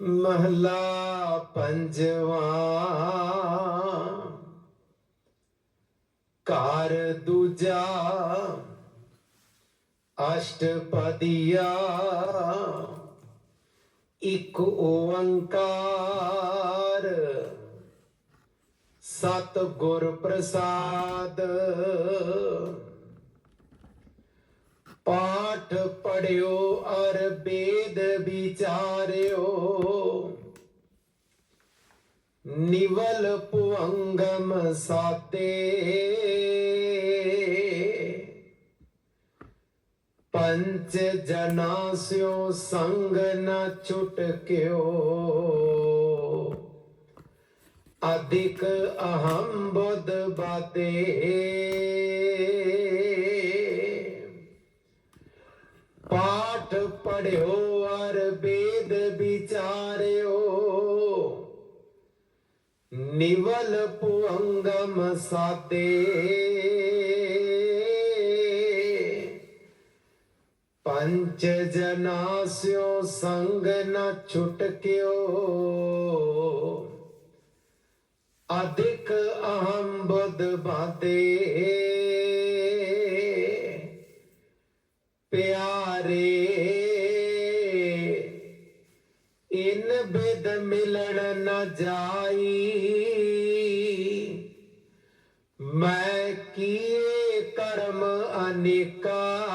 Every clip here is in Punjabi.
ਮਹਲਾ ਪੰਜਵਾਂ। ਕਾਰ ਦੂਜਾ। ਅਸ਼ਟਪਦੀਆ। ਇਕ ਓੰਕਾਰ। ਸਤ ਗੁਰ ਪ੍ਰਸਾਦ। ਪਾਠ ਪੜਿਓ, ਅਰ ਵੇਦ ਵਿਚਾਰਿਓ। ਨਿਵਲ ਪੁੰਗਮ ਸਾਤੇ। ਪੰਚ ਜਨਾ ਸਿਓ, ਸੰਗ ਨ ਛੁਟਕਿਓ। ਅਧਿਕ ਅਹੰ ਬੁੱਧ ਬਾਤੇ। ਪਾਠ ਪੜਿਓ ਅਰ ਬੇਦ ਵਿਚਾਰਿਓ। ਨਿਵਲ ਪੁੰਗਮ ਸਾਦੇ। ਪੰਚ ਜਨਾ ਸਿਓ ਸੰਗ ਨ ਛੁਟਕਿਓ। ਅਧਿਕ ਅਹੰ ਬੁੱਧ ਜਾਈ। ਮੈਂ ਕੀਏ ਕਰਮ ਅਨੇਕਾ।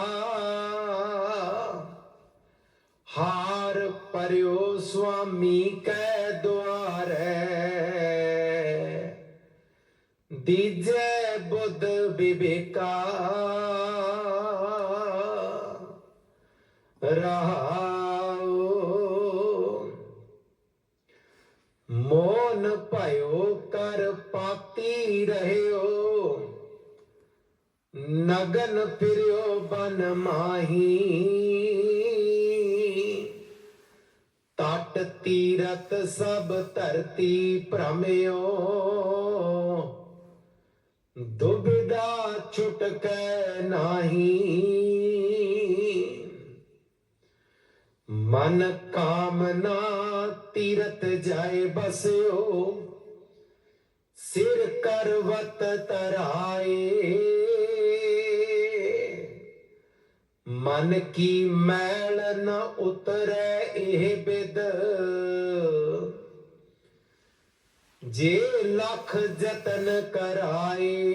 ਹਾਰ ਪਰਿਓ ਸੁਆਮੀ ਕੈ ਦੁਆਰੈ। ਦੀਜੈ ਬੁੱਧ ਵਿਵੇਕਾ। ਰਾਹ ਨਗਨ ਫਿਰਿਓ ਬਨ ਮਾਹੀ। ਤਟ ਤੀਰਤ ਸਭ ਧਰਤੀ ਭ੍ਰਮਿਓ। ਦੁਬਿਧਾ ਛੁਟਕੈ ਨਾਹੀ। ਮਨ ਕਾਮਨਾ ਤੀਰਤ ਜਾਏ ਬਸਿਓ। ਸਿਰ ਕਰਵਤ ਤਰਾਏ। ਮਨ ਕੀ ਮੈਲ ਨ ਉਤਰੈ ਇਹ ਬਿਦ। ਜੇ ਲੱਖ ਜਤਨ ਕਰਾਏ,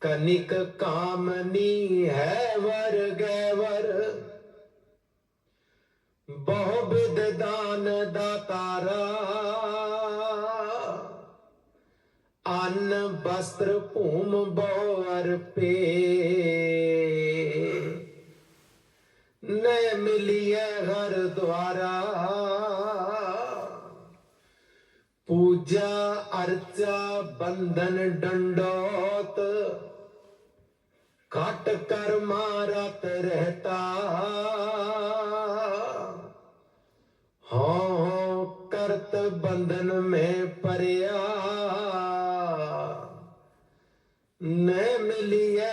ਕਨਿਕ ਕਾਮਨੀ ਹੈ ਵਰ ਗੈਵਰ। ਬਹੁ ਬਿਦ ਦਾਨ ਦਾਤਾਰਾ ਅੰਨ ਵਸਤਰ ਭੂਮ ਬਹੁ ਅਰਪੇ ਨੈ ਮਿਲਿਐ ਘਰ ਦਵਾਰਾ ਪੂਜਾ ਅਰਚਾ ਬੰਧਨ ਡੰਡੋਤ। ਘਟ ਕਰ ਮਾਰਤ ਰਹਤਾ। ਹਾਂ ਕਰਤ ਬੰਧਨ ਮੈਂ ਪਰਿਆ ਨੈ ਮਿਲਿਐ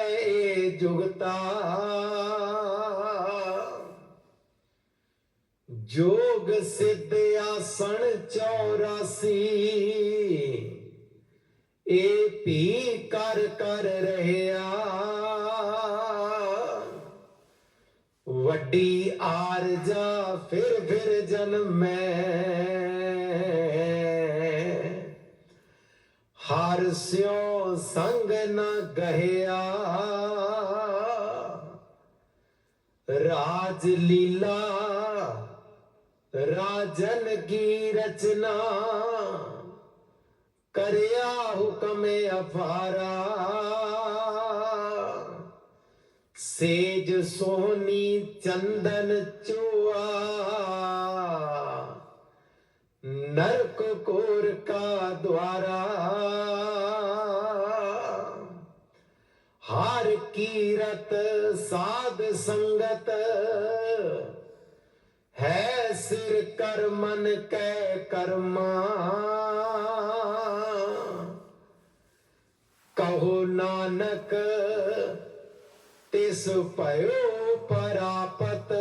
ਇਹ ਜੁਗਤਾ ਜੋਗ ਸਿੱਧ ਆਸਣ 84 ਇਹ ਵੀ ਕਰ ਕਰ ਰਹਿਆ। ਵੱਡੀ ਆਰ ਜਾ ਫਿਰ ਫਿਰ ਜਨਮੈ। ਹਰ ਸਿਓ ਸੰਗ ਨ ਗਹਿਆ। ਰਾਜ ਲੀਲਾ, ਰਾਜਨ ਕੀ ਰਚਨਾ? ਕਰਿਆ ਹੁਕਮੇ ਅਫਾਰਾ ਸੇਜ ਸੋਨੀ ਚੰਦਨ ਚੁਆ। ਨਰਕ ਕੋਰ ਕਾ ਦਵਾਰਾ ਹਾਰ ਕੀਰਤ ਸਾਧ ਸੰਗ ਹੈ ਸਿਰ ਕਰ ਮਨ ਕੈ ਕਰਮਾ। ਕਹੋ ਨਾਨਕ, ਤਿਸ ਭਇਓ ਪਰਾਪਤ।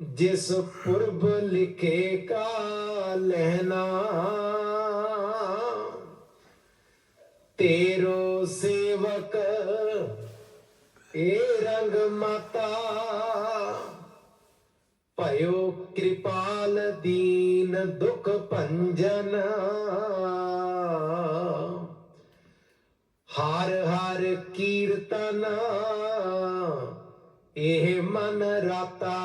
ਜਿਸ ਪੁਰਬ ਲਿਖੇ ਕਾ ਲਹਿਣਾ, ਤੇ ਏ ਰੰਗ ਮਾਤਾ ਭਇਓ ਕਿਰਪਾਲ ਦੀਨ ਦੁਖ ਭੰਜਨ। ਹਰ ਹਰ ਕੀਰਤਨ ਇਹ ਮਨ ਰਾਤਾ।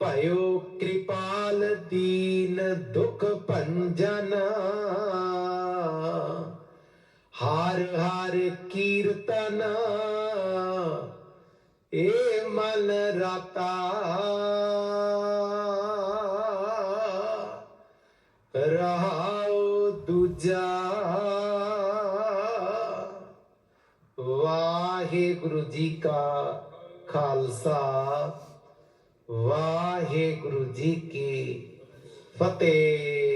ਭਇਓ ਕਿਰਪਾਲ ਦੀਨ ਦੁਖ ਭੰਜਨ। ਹਾਰ ਹਾਰ ਕੀਰਤਨ, ਏ ਮਨ ਰਾਤਾ। ਰਹਾਉ ਦੂਜਾ। ਵਾਹਿਗੁਰੂ ਜੀ ਕਾ ਖਾਲਸਾ। ਵਾਹਿਗੁਰੂ ਜੀ ਕੀ ਫਤਿਹ।